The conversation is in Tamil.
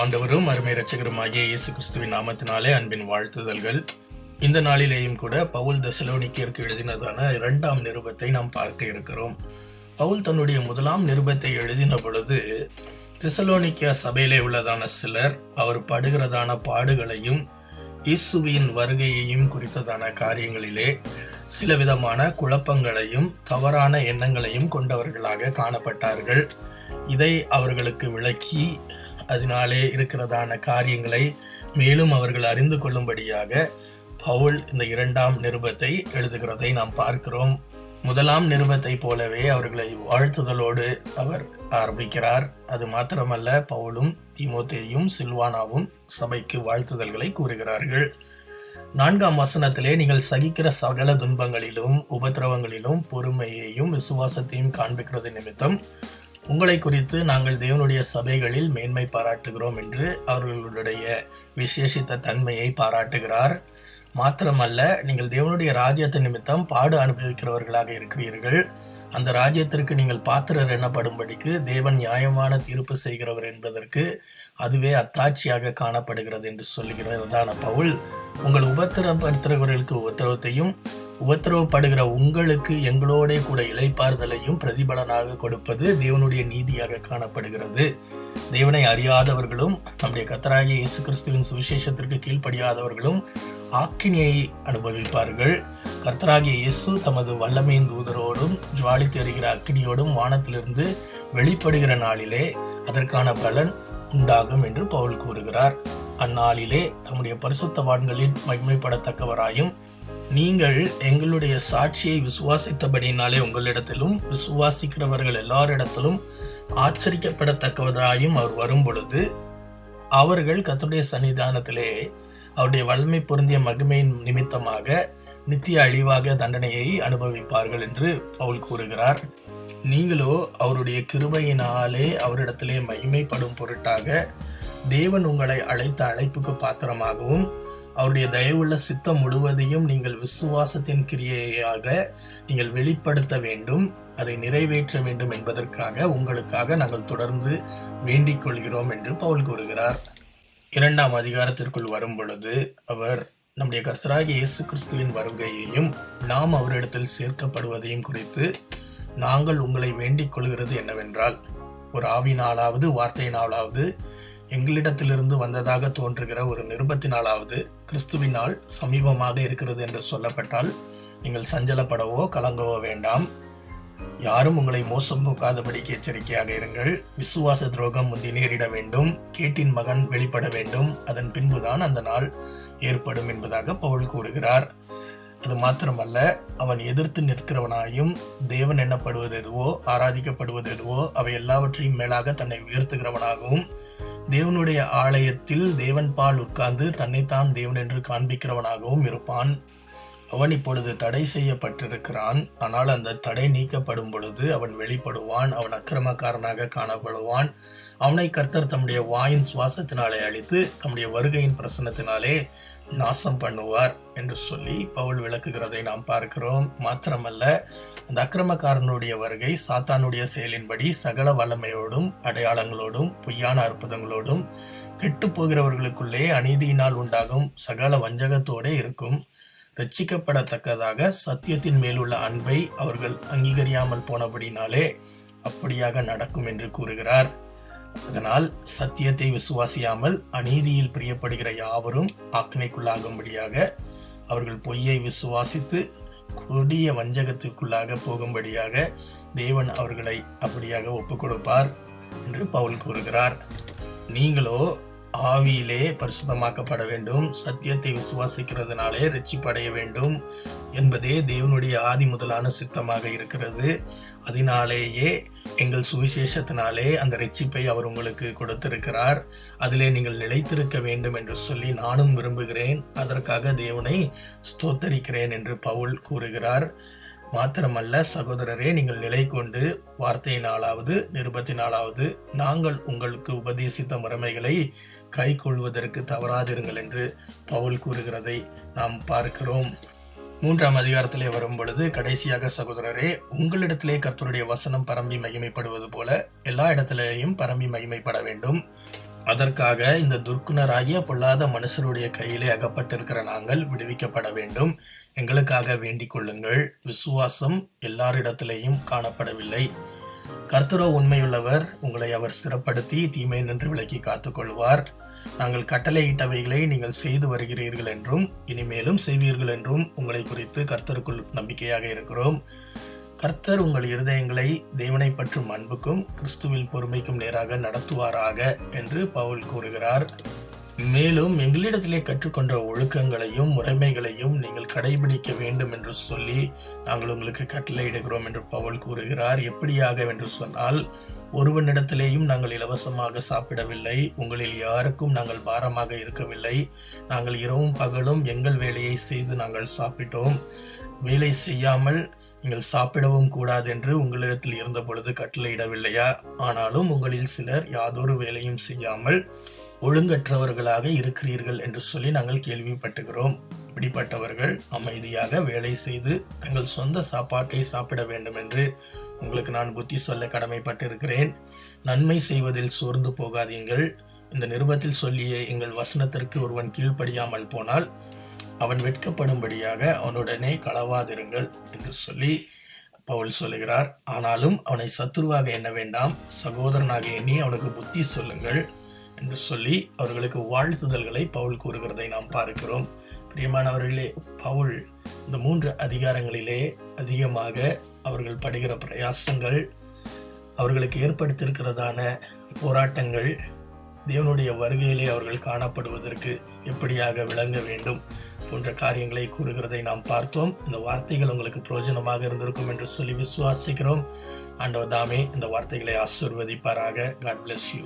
ஆண்டவரும் அருமை இரட்சகருமாகிய இயேசு கிறிஸ்துவின் நாமத்தினாலே அன்பின் வாழ்த்துதல்கள். இந்த நாளிலேயும் கூட பவுல் தெசலோனிக்கியருக்கு எழுதினதான இரண்டாம் நிருபத்தை நாம் பார்க்க இருக்கிறோம். பவுல் தன்னுடைய முதலாம் நிருபத்தை எழுதின பொழுது திசலோனிக்கியா சபையிலே உள்ளதான சிலர் அவர் படுகிறதான பாடுகளையும் இயேசுவின் வருகையையும் குறித்ததான காரியங்களிலே சில விதமான குழப்பங்களையும் தவறான எண்ணங்களையும் கொண்டவர்களாக காணப்பட்டார்கள். இதை அவர்களுக்கு விளக்கி அதனாலே இருக்கிறதான காரியங்களை மேலும் அவர்கள் அறிந்து கொள்ளும்படியாக பவுல் இந்த இரண்டாம் நிருபத்தை எழுதுகிறதை நாம் பார்க்கிறோம். முதலாம் நிருபத்தை போலவே அவர்களை வாழ்த்துதலோடு அவர் ஆரம்பிக்கிறார். அது மாத்திரமல்ல பவுலும் திமோத்தேயும் சில்வானாவும் சபைக்கு வாழ்த்துதல்களை கூறுகிறார்கள். நான்காம் வசனத்திலே நீங்கள் சகிக்கிற சகல துன்பங்களிலும் உபத்திரவங்களிலும் பொறுமையையும் விசுவாசத்தையும் காண்பிக்கிறது நிமித்தம் உங்களை குறித்து நாங்கள் தேவனுடைய சபைகளில் மேன்மை பாராட்டுகிறோம் என்று அவர்களுடைய விசேஷித்த தன்மையை பாராட்டுகிறார். மாத்திரமல்ல நீங்கள் தேவனுடைய ராஜ்யத்தை நிமித்தம் பாடு அனுபவிக்கிறவர்களாக இருக்கிறீர்கள். அந்த ராஜ்யத்திற்கு நீங்கள் பாத்திரர் எனப்படும்படிக்கு தேவன் நியாயமான தீர்ப்பு செய்கிறவர் என்பதற்கு அதுவே அத்தாட்சியாக காணப்படுகிறது என்று சொல்லுகிறதான பவுல் உங்கள் உபத்திரப்படுத்துகிறவர்களுக்கு உத்தரவத்தையும் உபத்திரவப்படுகிற உங்களுக்கு எங்களோட கூட இளைப்பாறுதலையும் பிரதிபலனாக கொடுப்பது தேவனுடைய நீதியாக காணப்படுகிறது. தேவனை அறியாதவர்களும் நம்முடைய கத்தராகிய இயேசு கிறிஸ்துவின் சுவிசேஷத்திற்கு கீழ்ப்படியாதவர்களும் ஆக்கினியை அனுபவிப்பார்கள். கர்த்தராகிய இயேசு தமது வல்லமையின் தூதரோடும் ஜுவாலித்து எறிகிற அக்கினியோடும் வானத்திலிருந்து வெளிப்படுகிற நாளிலே அதற்கான பலன் உண்டாகும் என்று பவுல் கூறுகிறார். அந்நாளிலே தம்முடைய பரிசுத்தவான்களின் மகிமைப்படத்தக்கவராயும் நீங்கள் எங்களுடைய சாட்சியை விசுவாசித்தபடினாலே உங்களிடத்திலும் விசுவாசிக்கிறவர்கள் எல்லாரிடத்திலும் ஆச்சரிக்கப்படத்தக்கவதாயும் அவர் வரும் பொழுது அவர்கள் கத்துடைய சன்னிதானத்திலே அவருடைய வல்லமை பொருந்திய மகிமையின் நிமித்தமாக நித்திய அழிவாக தண்டனையை அனுபவிப்பார்கள் என்று பவுல் கூறுகிறார். நீங்களோ அவருடைய கிருபையினாலே அவரிடத்திலே மகிமைப்படும் பொருட்டாக தேவன் உங்களை அழைத்த அழைப்புக்கு பாத்திரமாகவும் அவருடைய தயவுள்ள சித்தம் முழுவதையும் நீங்கள் விசுவாசத்தின் கிரியையாக நீங்கள் வெளிப்படுத்த வேண்டும் அதை நிறைவேற்ற வேண்டும் என்பதற்காக உங்களுக்காக நாங்கள் தொடர்ந்து வேண்டிக் கொள்கிறோம் என்று பவுல் கூறுகிறார். இரண்டாம் அதிகாரத்திற்குள் வரும் பொழுது அவர் நம்முடைய கர்த்தராகி இயேசு கிறிஸ்துவின் வருகையையும் நாம் அவரிடத்தில் சேர்க்கப்படுவதையும் குறித்து நாங்கள் உங்களை வேண்டிக் கொள்கிறது என்னவென்றால் ஒரு ஆவினாலாவது வார்த்தையினாலாவது எங்களிடத்திலிருந்து வந்ததாக தோன்றுகிற ஒரு நிருபத்தினாலாவது கிறிஸ்துவினால் சமீபமாக இருக்கிறது என்று சொல்லப்பட்டால் நீங்கள் சஞ்சலப்படவோ கலங்கவோ வேண்டாம். யாரும் உங்களை மோசம் போக்காதபடிக்கு எச்சரிக்கையாக இருங்கள். விசுவாச துரோகம் முந்தி நேரிட வேண்டும். கேட்டின் மகன் வெளிப்பட வேண்டும். அதன் பின்புதான் அந்த நாள் ஏற்படும் என்பதாக பவுல் கூறுகிறார். அது மாத்திரமல்ல அவன் எதிர்த்து நிற்கிறவனாயும் தேவன் எண்ணப்படுவது எதுவோ ஆராதிக்கப்படுவது எதுவோ அவை எல்லாவற்றையும் மேலாக தன்னை உயர்த்துகிறவனாகவும் தேவனுடைய ஆலயத்தில் தேவன் பால் உட்கார்ந்து தன்னைத்தான் தேவன் என்று காண்பிக்கிறவனாகவும் இருப்பான். அவன் இப்பொழுது தடை செய்யப்பட்டிருக்கிறான். ஆனால் அந்த தடை நீக்கப்படும் பொழுது அவன் வெளிப்படுவான் அவன் அக்கிரமக்காரனாக காணப்படுவான். அவனை கர்த்தர் தம்முடைய வாயின் சுவாசத்தினாலே அழித்து தம்முடைய வருகையின் பிரசனத்தினாலே நாசம் பண்ணுவார் என்று சொல்லி பவுல் விளக்குகிறதை நாம் பார்க்கிறோம். மாத்திரமல்ல அந்த அக்கிரமக்காரனுடைய வருகை சாத்தானுடைய செயலின்படி சகல வல்லமையோடும் அடையாளங்களோடும் பொய்யான அற்புதங்களோடும் கெட்டு போகிறவர்களுக்குள்ளே அநீதியினால் உண்டாகும் சகல வஞ்சகத்தோடே இருக்கும். ரட்சிக்கப்படத்தக்கதாக சத்தியத்தின் மேலுள்ள அன்பை அவர்கள் அங்கீகரியாமல் போனபடினாலே அப்படியாக நடக்கும் என்று கூறுகிறார். அதனால் சத்தியத்தை விசுவாசியாமல் அநீதியில் பிரியப்படுகிற யாவரும் ஆக்கினைக்குள்ளாகும்படியாக அவர்கள் பொய்யை விசுவாசித்து கொடிய வஞ்சகத்திற்குள்ளாக போகும்படியாக தேவன் அவர்களை அப்படியாக ஒப்புக் கொடுப்பார் என்று பவுல் கூறுகிறார். நீங்களோ ஆவியிலே பரிசுத்தமாக்கப்பட வேண்டும். சத்தியத்தை விசுவாசிக்கிறதுனாலே ரட்சிப்படைய வேண்டும் என்பதே தேவனுடைய ஆதி முதலான சித்தமாக இருக்கிறது. அதனாலேயே எங்கள் சுவிசேஷத்தினாலே அந்த ரட்சிப்பை அவர் உங்களுக்கு கொடுத்திருக்கிறார். அதிலே நீங்கள் நிலைத்திருக்க வேண்டும் என்று சொல்லி நானும் விரும்புகிறேன். அதற்காக தேவனை ஸ்தோத்தரிக்கிறேன் என்று பவுல் கூறுகிறார். மாத்திரமல்ல சகோதரரே நீங்கள் நிலை கொண்டு வார்த்தையினாலாவது நிருபத்தினாலாவது நாங்கள் உங்களுக்கு உபதேசித்த முறைமைகளை கை கொள்வதற்கு தவறாதிருங்கள் என்று பவுல் கூறுகிறதை நாம் பார்க்கிறோம். மூன்றாம் அதிகாரத்திலே வரும் பொழுது கடைசியாக சகோதரரே உங்களிடத்திலே கர்த்தருடைய வசனம் பரம்பி மகிமைப்படுவது போல எல்லா இடத்திலேயும் பரம்பி மகிமைப்பட வேண்டும். அதற்காக இந்த துர்க்குணராகிய பொல்லாத மனுஷருடைய கையிலே அகப்பட்டிருக்கிற நாங்கள் விடுவிக்கப்பட வேண்டும். எங்களுக்காக வேண்டிக் கொள்ளுங்கள். விசுவாசம் எல்லாரிடத்திலேயும் காணப்படவில்லை. கர்த்தரோ உண்மையுள்ளவர் உங்களை அவர் சிறப்படுத்தி தீமை நின்று விலக்கி காத்துக்கொள்வார். நாங்கள் கட்டளையிட்டவைகளை நீங்கள் செய்து வருகிறீர்கள் என்றும் இனிமேலும் செய்வீர்கள் என்றும் உங்களை குறித்து கர்த்தருக்குள் நம்பிக்கையாக இருக்கிறோம். கர்த்தர் உங்கள் இருதயங்களை தேவனை பற்றும் அன்புக்கும் கிறிஸ்துவில் பொறுமைக்கும் நேராக நடத்துவாராக என்று பவுல் கூறுகிறார். மேலும் எங்களிடத்திலே கற்றுக்கொண்ட ஒழுக்கங்களையும் முறைமைகளையும் நீங்கள் கடைபிடிக்க வேண்டும் என்று சொல்லி நாங்கள் உங்களுக்கு கட்டளையிடுகிறோம் என்று பவுல் கூறுகிறார். எப்படியாக என்று சொன்னால் ஒருவனிடத்திலேயும் நாங்கள் இலவசமாக சாப்பிடவில்லை. உங்களில் யாருக்கும் நாங்கள் பாரமாக இருக்கவில்லை. நாங்கள் இரவும் பகலும் எங்கள் வேலையை செய்து நாங்கள் சாப்பிட்டோம். வேலை செய்யாமல் நீங்கள் சாப்பிடவும் கூடாது என்று உங்களிடத்தில் இருந்த பொழுது கட்டளையிடவில்லையா? ஆனாலும் உங்களில் சிலர் யாதொரு வேலையும் செய்யாமல் ஒழுங்கற்றவர்களாக இருக்கிறீர்கள் என்று சொல்லி நாங்கள் கேள்விப்பட்டுகிறோம். இப்படிப்பட்டவர்கள் அமைதியாக வேலை செய்து தங்கள் சொந்த சாப்பாட்டை சாப்பிட வேண்டும் என்று உங்களுக்கு நான் புத்தி சொல்ல கடமைப்பட்டிருக்கிறேன். நன்மை செய்வதில் சோர்ந்து போகாதீங்கள் இந்த நிருபத்தில் சொல்லிய எங்கள் வசனத்திற்கு ஒருவன் கீழ்ப்படியாமல் போனால் அவன் வெட்கப்படும்படியாக அவனுடனே களவாதிருங்கள் என்று சொல்லி பவுல் சொல்லுகிறார். ஆனாலும் அவனை சத்துருவாக எண்ண வேண்டாம். சகோதரனாக எண்ணி அவனுக்கு புத்தி சொல்லுங்கள் என்று சொல்லி அவர்களுக்கு வாழ்த்துதல்களை பவுல் கூறுகிறதை நாம் பார்க்கிறோம். பிரியமானவர்களே பவுல் இந்த மூன்று அதிகாரங்களிலே அதிகமாக அவர்கள் படுகிற பிரயாசங்கள் அவர்களுக்கு ஏற்படுத்தியிருக்கிறதான போராட்டங்கள் தேவனுடைய வருகையிலே அவர்கள் காணப்படுவதற்கு எப்படியாக விளங்க வேண்டும்? போன்ற காரியங்களை கூறுகிறதை நாம் பார்த்தோம். இந்த வார்த்தைகள் உங்களுக்கு பிரயோஜனமாக இருந்திருக்கும் என்று சொல்லி விசுவாசிக்கிறோம். ஆண்டவர் தாமே இந்த வார்த்தைகளை ஆசிர்வதிப்பாராக. God bless you